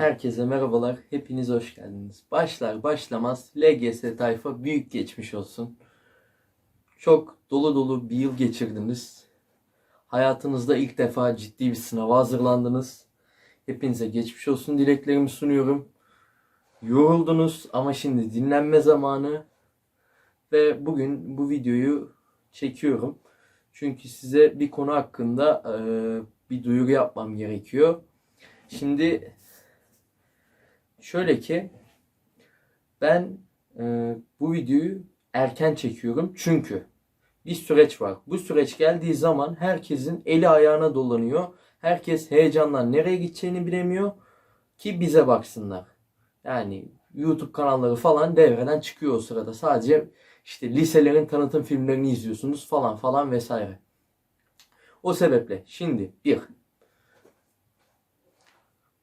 Herkese merhabalar. Hepiniz hoş geldiniz. Başlar başlamaz LGS tayfa büyük geçmiş olsun. Çok dolu dolu bir yıl geçirdiniz. Hayatınızda ilk defa ciddi bir sınava hazırlandınız. Hepinize geçmiş olsun dileklerimi sunuyorum. Yoruldunuz ama şimdi dinlenme zamanı. Ve bugün bu videoyu çekiyorum. Çünkü size bir konu hakkında eee, bir duyuru yapmam gerekiyor. Şimdi şöyle ki ben e, bu videoyu erken çekiyorum çünkü bir süreç var. Bu süreç geldiği zaman herkesin eli ayağına dolanıyor. Herkes heyecandan nereye gideceğini bilemiyor ki bize baksınlar. Yani YouTube kanalları falan devreden çıkıyor o sırada. Sadece işte liselerin tanıtım filmlerini izliyorsunuz falan falan vesaire. O sebeple şimdi bir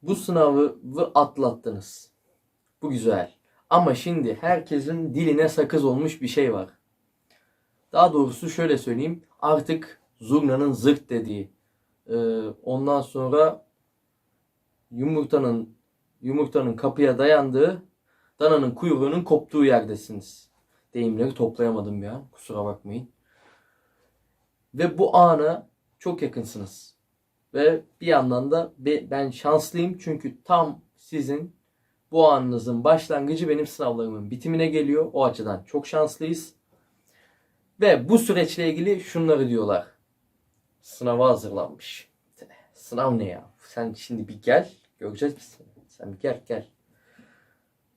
bu sınavı atlattınız. Bu güzel. Ama şimdi herkesin diline sakız olmuş bir şey var. Daha doğrusu şöyle söyleyeyim. Artık zurnanın zırt dediği. e, ondan sonra yumurtanın yumurtanın kapıya dayandığı, dananın kuyruğunun koptuğu yerdesiniz. Deyimleri toplayamadım bir an. Kusura bakmayın. Ve bu ana çok yakınsınız. Ve bir yandan da be- ben şanslıyım çünkü tam sizin bu anınızın başlangıcı benim sınavlarımın bitimine geliyor. O açıdan çok şanslıyız. Ve bu süreçle ilgili şunları diyorlar. Sınava hazırlanmış. Sınav ne ya? Sen şimdi bir gel. Göreceğiz biz. Sen bir gel gel.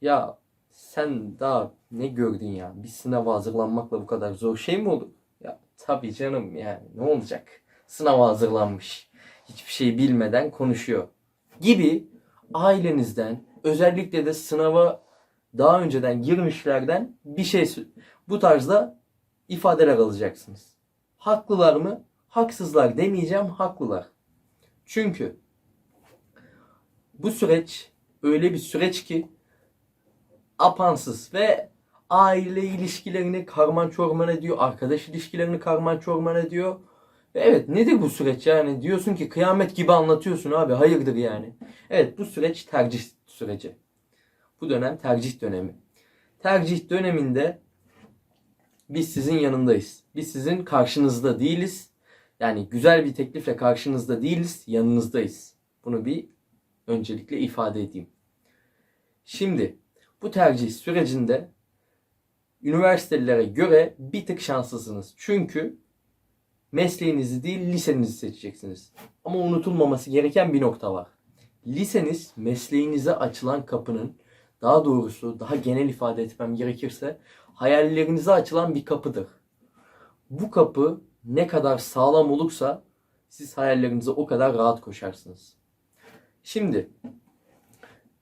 Ya sen daha ne gördün ya? Bir sınava hazırlanmakla bu kadar zor şey mi olur? Ya tabii canım yani ne olacak? Sınava hazırlanmış. Hiçbir şey bilmeden konuşuyor. Gibi ailenizden özellikle de sınava daha önceden girmişlerden bir şey bu tarzda ifadeler alacaksınız. Haklılar mı? Haksızlar demeyeceğim, haklılar. Çünkü bu süreç öyle bir süreç ki apansız ve aile ilişkilerini karman çorman ediyor, arkadaş ilişkilerini karman çorman ediyor. Ve evet nedir bu süreç yani diyorsun ki kıyamet gibi anlatıyorsun abi hayırdır yani. Evet bu süreç tercih süreci. Bu dönem tercih dönemi. Tercih döneminde biz sizin yanındayız. Biz sizin karşınızda değiliz. Yani güzel bir teklifle karşınızda değiliz, yanınızdayız. Bunu bir öncelikle ifade edeyim. Şimdi bu tercih sürecinde üniversitelere göre bir tık şanslısınız. Çünkü mesleğinizi değil lisenizi seçeceksiniz. Ama unutulmaması gereken bir nokta var. Liseniz mesleğinize açılan kapının daha doğrusu daha genel ifade etmem gerekirse hayallerinize açılan bir kapıdır. Bu kapı ne kadar sağlam olursa siz hayallerinize o kadar rahat koşarsınız. Şimdi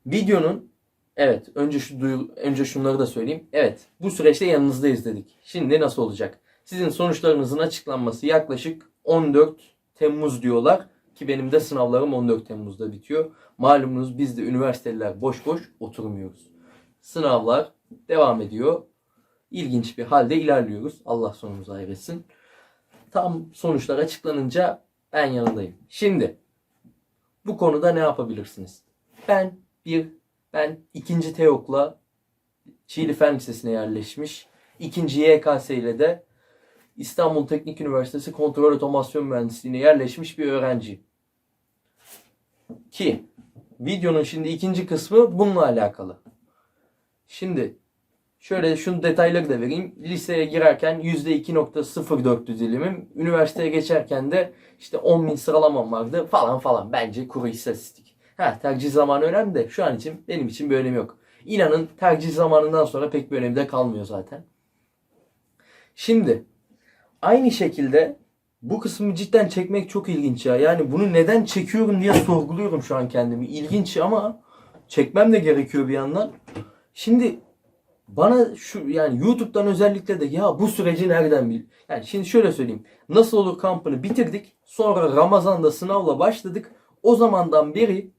videonun evet önce şu duyu, önce şunları da söyleyeyim. Evet bu süreçte yanınızdayız dedik. Şimdi nasıl olacak? Sizin sonuçlarınızın açıklanması yaklaşık 14 Temmuz diyorlar ki benim de sınavlarım 14 Temmuz'da bitiyor. Malumunuz biz de üniversiteliler boş boş oturmuyoruz. Sınavlar devam ediyor. İlginç bir halde ilerliyoruz. Allah sonumuzu hayretsin. Tam sonuçlar açıklanınca ben yanındayım. Şimdi bu konuda ne yapabilirsiniz? Ben bir ben ikinci TEOK'la Çiğli Fen Lisesi'ne yerleşmiş. İkinci YKS ile de İstanbul Teknik Üniversitesi Kontrol Otomasyon Mühendisliğine yerleşmiş bir öğrenci. Ki videonun şimdi ikinci kısmı bununla alakalı. Şimdi şöyle şunu detayları da vereyim. Liseye girerken %2.04 dilimim. Üniversiteye geçerken de işte 10.000 sıralamam vardı falan falan. Bence kuru istatistik. Ha tercih zamanı önemli de şu an için benim için bir önemi yok. İnanın tercih zamanından sonra pek bir önemi de kalmıyor zaten. Şimdi aynı şekilde bu kısmı cidden çekmek çok ilginç ya. Yani bunu neden çekiyorum diye sorguluyorum şu an kendimi. İlginç ama çekmem de gerekiyor bir yandan. Şimdi bana şu yani YouTube'dan özellikle de ya bu süreci nereden bil? Yani şimdi şöyle söyleyeyim. Nasıl olur kampını bitirdik. Sonra Ramazan'da sınavla başladık. O zamandan beri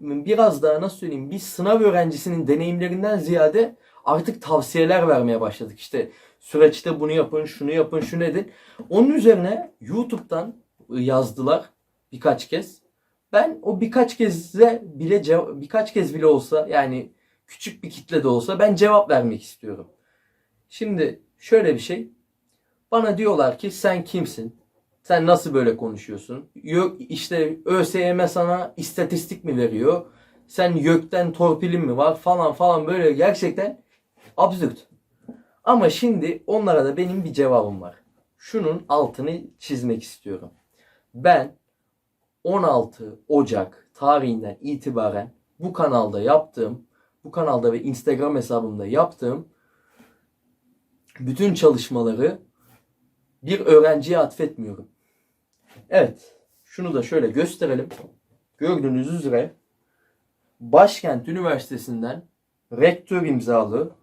biraz daha nasıl söyleyeyim bir sınav öğrencisinin deneyimlerinden ziyade artık tavsiyeler vermeye başladık. İşte süreçte bunu yapın, şunu yapın, şunu edin. Onun üzerine YouTube'dan yazdılar birkaç kez. Ben o birkaç kez de bile birkaç kez bile olsa yani küçük bir kitle de olsa ben cevap vermek istiyorum. Şimdi şöyle bir şey. Bana diyorlar ki sen kimsin? Sen nasıl böyle konuşuyorsun? Yok işte ÖSYM sana istatistik mi veriyor? Sen YÖK'ten torpilin mi var falan falan böyle gerçekten absürt. Ama şimdi onlara da benim bir cevabım var. Şunun altını çizmek istiyorum. Ben 16 Ocak tarihinden itibaren bu kanalda yaptığım, bu kanalda ve Instagram hesabımda yaptığım bütün çalışmaları bir öğrenciye atfetmiyorum. Evet, şunu da şöyle gösterelim. Gördüğünüz üzere Başkent Üniversitesi'nden rektör imzalı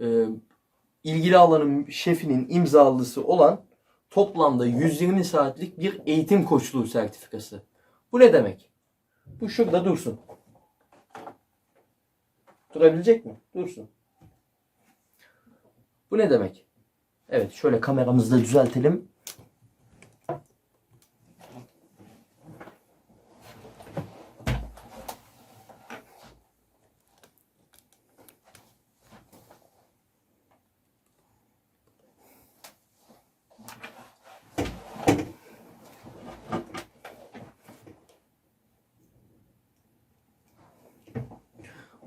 e, ilgili alanın şefinin imzalısı olan toplamda 120 saatlik bir eğitim koçluğu sertifikası. Bu ne demek? Bu şurada dursun. Durabilecek mi? Dursun. Bu ne demek? Evet şöyle kameramızı da düzeltelim.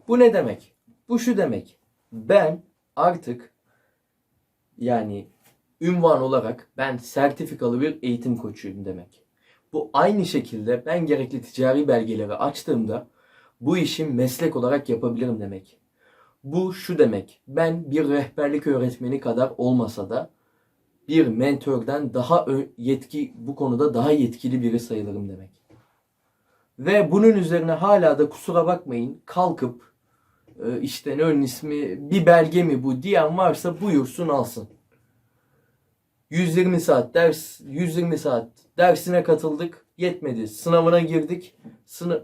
Bu ne demek? Bu şu demek. Ben artık yani ünvan olarak ben sertifikalı bir eğitim koçuyum demek. Bu aynı şekilde ben gerekli ticari belgeleri açtığımda bu işi meslek olarak yapabilirim demek. Bu şu demek. Ben bir rehberlik öğretmeni kadar olmasa da bir mentörden daha yetki bu konuda daha yetkili biri sayılırım demek. Ve bunun üzerine hala da kusura bakmayın kalkıp işte ne ön ismi? Bir belge mi bu diyen varsa buyursun alsın. 120 saat ders 120 saat dersine katıldık. Yetmedi. Sınavına girdik. Sınav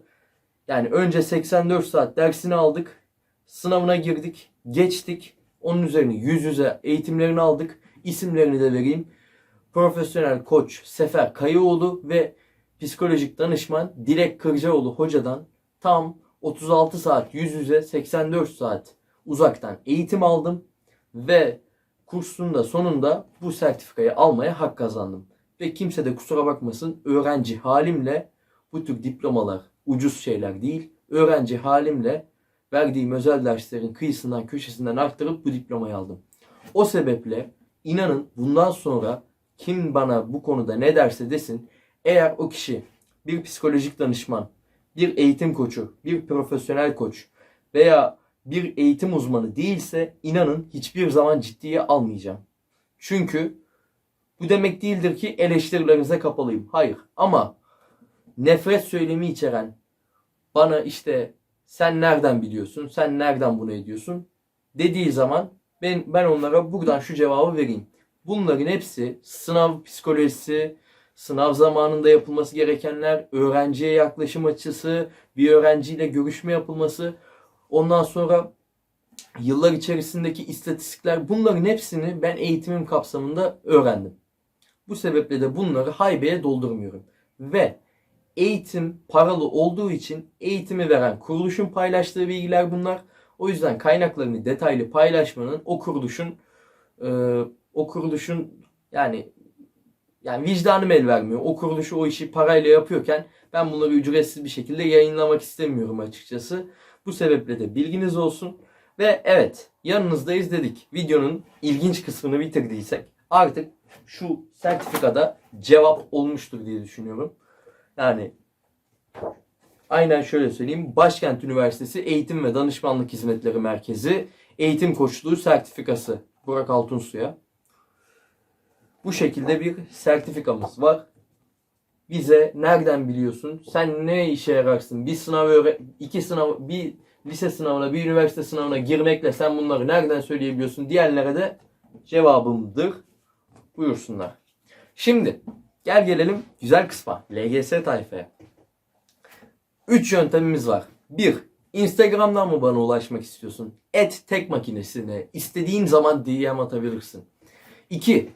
yani önce 84 saat dersini aldık. Sınavına girdik. Geçtik. Onun üzerine yüz yüze eğitimlerini aldık. İsimlerini de vereyim. Profesyonel koç Sefer Kayıoğlu ve psikolojik danışman Dilek Kırcaoğlu hocadan tam 36 saat yüz yüze 84 saat uzaktan eğitim aldım ve kursun da sonunda bu sertifikayı almaya hak kazandım. Ve kimse de kusura bakmasın öğrenci halimle bu tür diplomalar ucuz şeyler değil. Öğrenci halimle verdiğim özel derslerin kıyısından köşesinden arttırıp bu diplomayı aldım. O sebeple inanın bundan sonra kim bana bu konuda ne derse desin eğer o kişi bir psikolojik danışman, bir eğitim koçu, bir profesyonel koç veya bir eğitim uzmanı değilse inanın hiçbir zaman ciddiye almayacağım. Çünkü bu demek değildir ki eleştirilerinize kapalıyım. Hayır ama nefret söylemi içeren bana işte sen nereden biliyorsun, sen nereden bunu ediyorsun dediği zaman ben, ben onlara buradan şu cevabı vereyim. Bunların hepsi sınav psikolojisi, sınav zamanında yapılması gerekenler, öğrenciye yaklaşım açısı, bir öğrenciyle görüşme yapılması, ondan sonra yıllar içerisindeki istatistikler bunların hepsini ben eğitimim kapsamında öğrendim. Bu sebeple de bunları haybeye doldurmuyorum. Ve eğitim paralı olduğu için eğitimi veren kuruluşun paylaştığı bilgiler bunlar. O yüzden kaynaklarını detaylı paylaşmanın o kuruluşun e, o kuruluşun yani yani vicdanım el vermiyor. O kuruluşu o işi parayla yapıyorken ben bunları ücretsiz bir şekilde yayınlamak istemiyorum açıkçası. Bu sebeple de bilginiz olsun. Ve evet yanınızdayız dedik. Videonun ilginç kısmını bitirdiysek artık şu sertifikada cevap olmuştur diye düşünüyorum. Yani aynen şöyle söyleyeyim. Başkent Üniversitesi Eğitim ve Danışmanlık Hizmetleri Merkezi Eğitim Koçluğu Sertifikası. Burak Altunsu'ya. Bu şekilde bir sertifikamız var. Bize nereden biliyorsun? Sen ne işe yararsın? Bir sınav iki sınav bir lise sınavına, bir üniversite sınavına girmekle sen bunları nereden söyleyebiliyorsun diyenlere de cevabımdır. Buyursunlar. Şimdi gel gelelim güzel kısma. LGS tayfaya. 3 yöntemimiz var. 1. Instagram'dan mı bana ulaşmak istiyorsun? Et tek makinesine istediğin zaman DM atabilirsin. 2.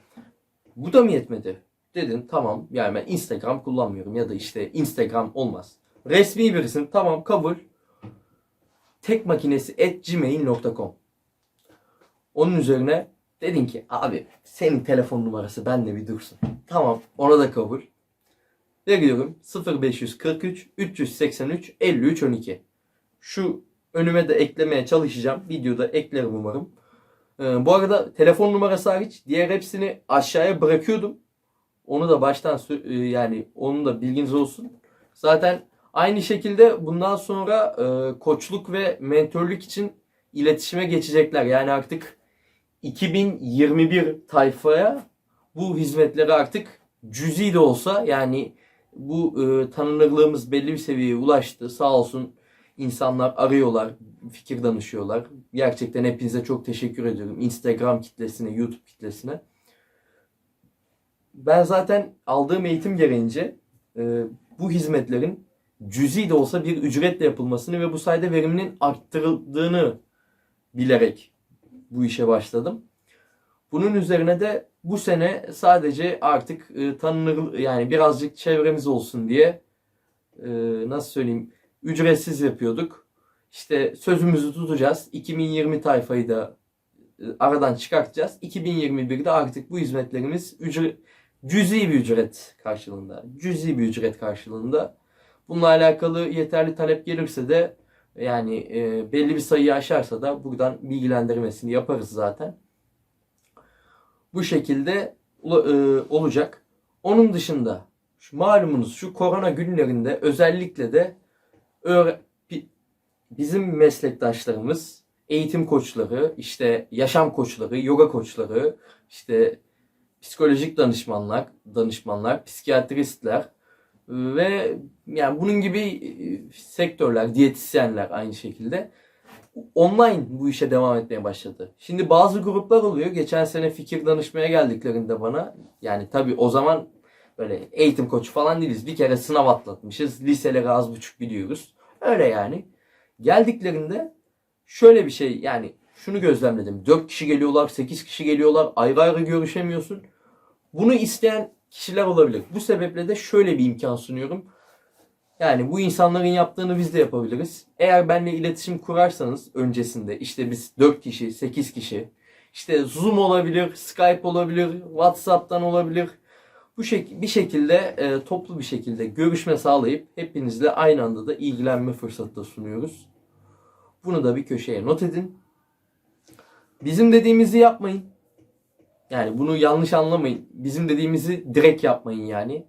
Bu da mı yetmedi? Dedin tamam yani ben Instagram kullanmıyorum ya da işte Instagram olmaz. Resmi birisin. Tamam kabul. Tek makinesi at gmail.com Onun üzerine dedin ki abi senin telefon numarası bende bir dursun. Tamam ona da kabul. Veriyorum 0543 383 53 12. Şu önüme de eklemeye çalışacağım. Videoda eklerim umarım. Ee, bu arada telefon numarası hariç diğer hepsini aşağıya bırakıyordum. Onu da baştan e, yani onun da bilginiz olsun. Zaten aynı şekilde bundan sonra e, koçluk ve mentörlük için iletişime geçecekler. Yani artık 2021 tayfaya bu hizmetleri artık cüzi de olsa yani bu e, tanınırlığımız belli bir seviyeye ulaştı. Sağ olsun insanlar arıyorlar, fikir danışıyorlar. Gerçekten hepinize çok teşekkür ediyorum. Instagram kitlesine, YouTube kitlesine. Ben zaten aldığım eğitim gereğince e, bu hizmetlerin cüzi de olsa bir ücretle yapılmasını ve bu sayede veriminin arttırıldığını bilerek bu işe başladım. Bunun üzerine de bu sene sadece artık e, tanınır yani birazcık çevremiz olsun diye e, nasıl söyleyeyim ücretsiz yapıyorduk. İşte sözümüzü tutacağız. 2020 tayfayı da e, aradan çıkartacağız. 2021'de artık bu hizmetlerimiz ücret, cüzi bir ücret karşılığında. Cüzi bir ücret karşılığında. Bununla alakalı yeterli talep gelirse de yani e, belli bir sayıyı aşarsa da buradan bilgilendirmesini yaparız zaten. Bu şekilde e, olacak. Onun dışında şu malumunuz şu korona günlerinde özellikle de bizim meslektaşlarımız, eğitim koçları, işte yaşam koçları, yoga koçları, işte psikolojik danışmanlar, danışmanlar, psikiyatristler ve yani bunun gibi sektörler, diyetisyenler aynı şekilde online bu işe devam etmeye başladı. Şimdi bazı gruplar oluyor. Geçen sene fikir danışmaya geldiklerinde bana yani tabii o zaman böyle eğitim koçu falan değiliz. Bir kere sınav atlatmışız. Liseleri az buçuk biliyoruz. Öyle yani. Geldiklerinde şöyle bir şey yani şunu gözlemledim. 4 kişi geliyorlar, 8 kişi geliyorlar. Ayrı ayrı görüşemiyorsun. Bunu isteyen kişiler olabilir. Bu sebeple de şöyle bir imkan sunuyorum. Yani bu insanların yaptığını biz de yapabiliriz. Eğer benimle iletişim kurarsanız öncesinde işte biz 4 kişi, 8 kişi işte Zoom olabilir, Skype olabilir, WhatsApp'tan olabilir. Bu şek bir şekilde e, toplu bir şekilde görüşme sağlayıp hepinizle aynı anda da ilgilenme fırsatı da sunuyoruz. Bunu da bir köşeye not edin. Bizim dediğimizi yapmayın. Yani bunu yanlış anlamayın. Bizim dediğimizi direkt yapmayın yani.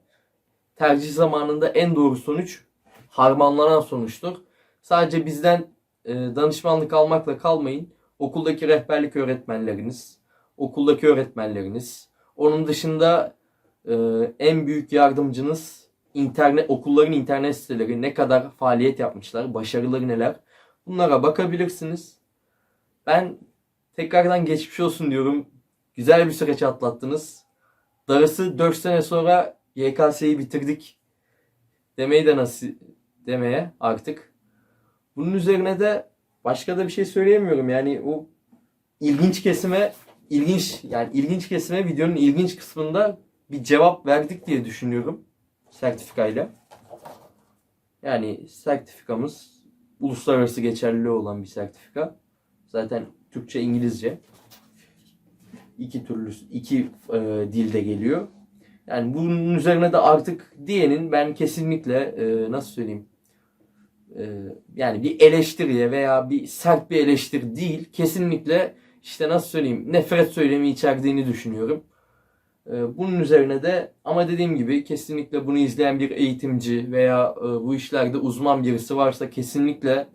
Tercih zamanında en doğru sonuç harmanlanan sonuçtur. Sadece bizden e, danışmanlık almakla kalmayın. Okuldaki rehberlik öğretmenleriniz, okuldaki öğretmenleriniz, onun dışında e, en büyük yardımcınız internet okulların internet siteleri ne kadar faaliyet yapmışlar, başarıları neler. Bunlara bakabilirsiniz. Ben tekrardan geçmiş olsun diyorum. Güzel bir süreç atlattınız. Darısı 4 sene sonra YKS'yi bitirdik demeyi de nasıl demeye artık. Bunun üzerine de başka da bir şey söyleyemiyorum. Yani o ilginç kesime ilginç yani ilginç kesime videonun ilginç kısmında bir cevap verdik diye düşünüyorum sertifikayla. Yani sertifikamız uluslararası geçerliliği olan bir sertifika. Zaten Türkçe, İngilizce iki türlü iki e, dilde geliyor. Yani bunun üzerine de artık diyenin ben kesinlikle e, nasıl söyleyeyim e, yani bir eleştiriye veya bir sert bir eleştiri değil kesinlikle işte nasıl söyleyeyim nefret söylemi içerdiğini düşünüyorum. E, bunun üzerine de ama dediğim gibi kesinlikle bunu izleyen bir eğitimci veya e, bu işlerde uzman birisi varsa kesinlikle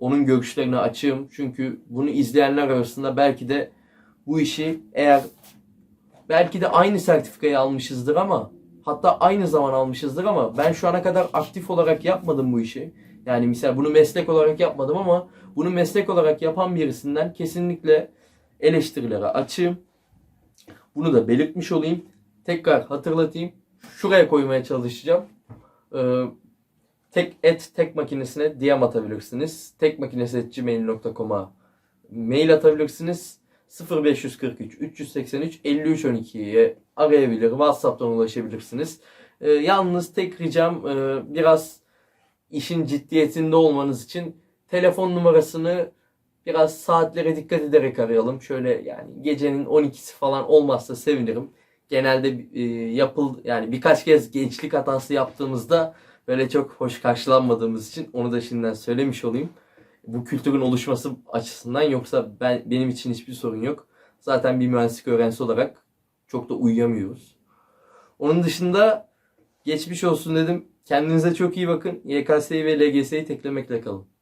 onun görüşlerine açığım. Çünkü bunu izleyenler arasında belki de bu işi eğer belki de aynı sertifikayı almışızdır ama hatta aynı zaman almışızdır ama ben şu ana kadar aktif olarak yapmadım bu işi. Yani misal bunu meslek olarak yapmadım ama bunu meslek olarak yapan birisinden kesinlikle eleştirilere açığım. Bunu da belirtmiş olayım. Tekrar hatırlatayım. Şuraya koymaya çalışacağım. Ee, tek et tek makinesine DM atabilirsiniz. Tekmakinesi.gmail.com'a mail atabilirsiniz. 0543 383 53 12'ye arayabilir. WhatsApp'tan ulaşabilirsiniz. Ee, yalnız tek ricam e, biraz işin ciddiyetinde olmanız için telefon numarasını biraz saatlere dikkat ederek arayalım. Şöyle yani gecenin 12'si falan olmazsa sevinirim. Genelde e, yapıl yani birkaç kez gençlik hatası yaptığımızda böyle çok hoş karşılanmadığımız için onu da şimdiden söylemiş olayım. Bu kültürün oluşması açısından yoksa ben benim için hiçbir sorun yok. Zaten bir mühendislik öğrencisi olarak çok da uyuyamıyoruz. Onun dışında geçmiş olsun dedim. Kendinize çok iyi bakın. YKS'yi ve LGS'yi teklemekle kalın.